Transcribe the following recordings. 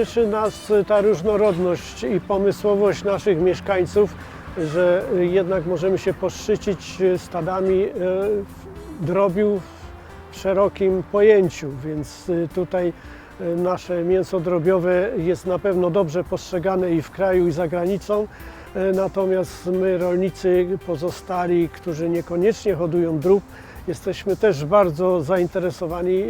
cieszy nas ta różnorodność i pomysłowość naszych mieszkańców, że jednak możemy się poszczycić stadami e, drobiu w szerokim pojęciu, więc y, tutaj y, nasze mięso drobiowe jest na pewno dobrze postrzegane i w kraju, i za granicą. Natomiast my, rolnicy pozostali, którzy niekoniecznie hodują drób, jesteśmy też bardzo zainteresowani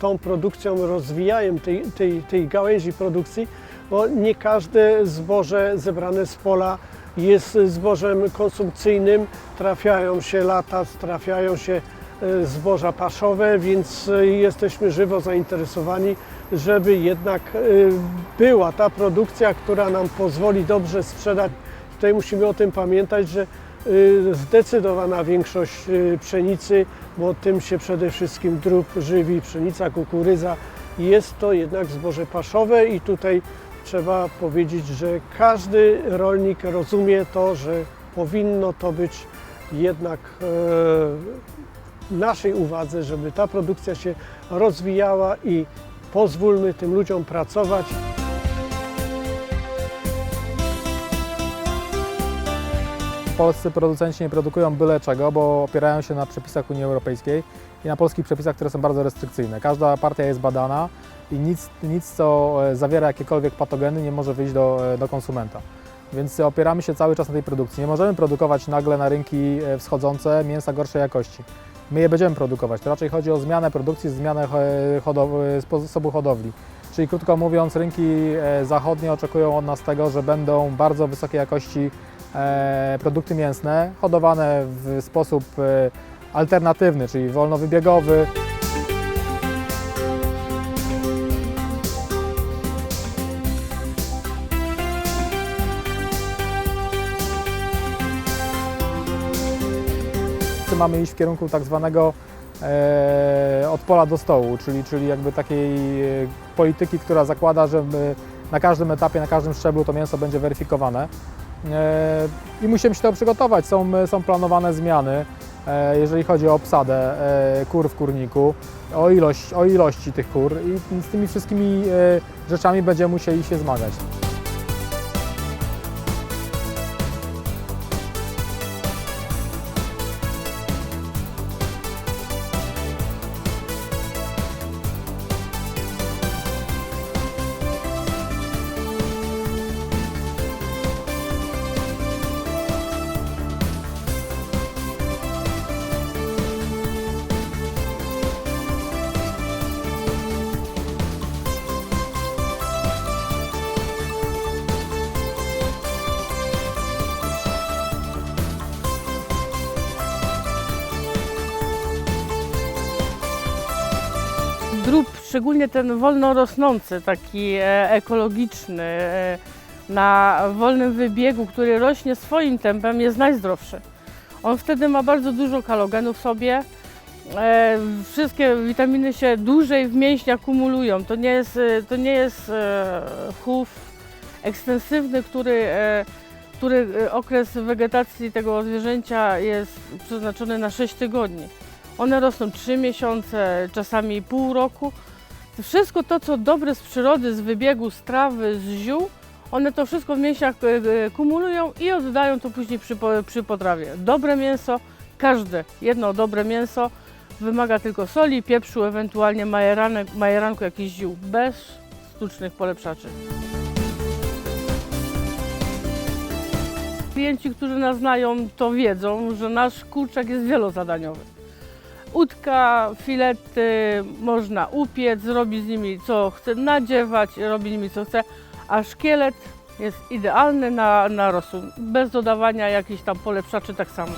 tą produkcją, rozwijaniem tej, tej, tej gałęzi produkcji, bo nie każde zboże zebrane z pola jest zbożem konsumpcyjnym. Trafiają się lata, trafiają się e, zboża paszowe, więc e, jesteśmy żywo zainteresowani, żeby jednak e, była ta produkcja, która nam pozwoli dobrze sprzedać. Tutaj musimy o tym pamiętać, że zdecydowana większość y, pszenicy, bo tym się przede wszystkim drób żywi, pszenica, kukurydza, jest to jednak zboże paszowe i tutaj trzeba powiedzieć, że każdy rolnik rozumie to, że powinno to być jednak e, naszej uwadze, żeby ta produkcja się rozwijała i pozwólmy tym ludziom pracować. Polscy producenci nie produkują byle czego, bo opierają się na przepisach Unii Europejskiej i na polskich przepisach, które są bardzo restrykcyjne. Każda partia jest badana i nic, nic co e, zawiera jakiekolwiek patogeny, nie może wyjść do, e, do konsumenta. Więc opieramy się cały czas na tej produkcji. Nie możemy produkować nagle na rynki e, wschodzące mięsa gorszej jakości. My je będziemy produkować. To raczej chodzi o zmianę produkcji, zmianę sposobu hodowli. Czyli krótko mówiąc, rynki zachodnie oczekują od nas tego, że będą bardzo wysokiej jakości produkty mięsne, hodowane w sposób e, alternatywny, czyli wolnowybiegowy. Mamy iść w kierunku tak zwanego e, od pola do stołu, czyli, czyli jakby takiej e, polityki, która zakłada, że na każdym etapie, na każdym szczeblu to mięso będzie weryfikowane. E, I musimy się tego przygotować. Są, są planowane zmiany, e, jeżeli chodzi o obsadę e, kur w kurniku, o, ilość, o ilości tych kur i z tymi wszystkimi rzeczami będziemy musieli się zmagać. Szczególnie ten wolno rosnący, taki e, ekologiczny, e, na wolnym wybiegu, który rośnie swoim tempem, jest najzdrowszy. On wtedy ma bardzo dużo kalogenu w sobie. E, wszystkie witaminy się dłużej w mięśniach kumulują. To nie jest, to nie jest chów ekstensywny, który, który okres wegetacji tego zwierzęcia jest przeznaczony na 6 tygodni. One rosną 3 miesiące, czasami pół roku. Wszystko to, co dobre z przyrody, z wybiegu, z trawy, z ziół, one to wszystko w mięsiach e, e, kumulują i oddają to później przy, przy potrawie. Dobre mięso, każde jedno dobre mięso wymaga tylko soli, pieprzu, ewentualnie majeranek, majeranku jakichś ziół, bez sztucznych polepszaczy. Klienci, którzy nas znają, to wiedzą, że nasz kurczak jest wielozadaniowy. Udka, filety można upiec, robić z nimi co chce, nadziewać, robić z nimi co chce, a szkielet jest idealny na, na rosół, bez dodawania jakichś tam polepszaczy tak samo.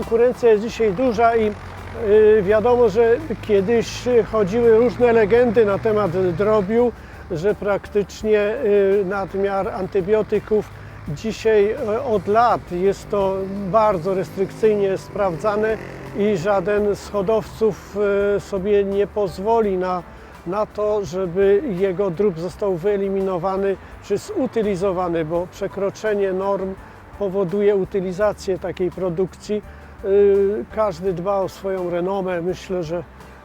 Konkurencja jest dzisiaj duża i y, wiadomo, że kiedyś chodziły różne legendy na temat drobiu, że praktycznie y, nadmiar antybiotyków dzisiaj y, od lat jest to bardzo restrykcyjnie sprawdzane i żaden z hodowców sobie nie pozwoli na, na to, żeby jego drób został wyeliminowany czy zutylizowany, bo przekroczenie norm powoduje utylizację takiej produkcji. Y, Każdy dba o swoją renomę. Myślę, że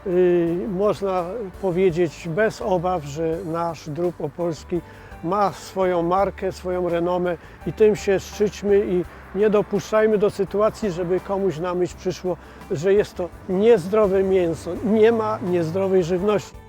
y, można powiedzieć bez obaw, że nasz drób opolski ma swoją markę, swoją renomę i tym się szczyćmy i nie dopuszczajmy do sytuacji, żeby komuś na myśl przyszło, że jest to niezdrowe mięso. Nie ma niezdrowej żywności.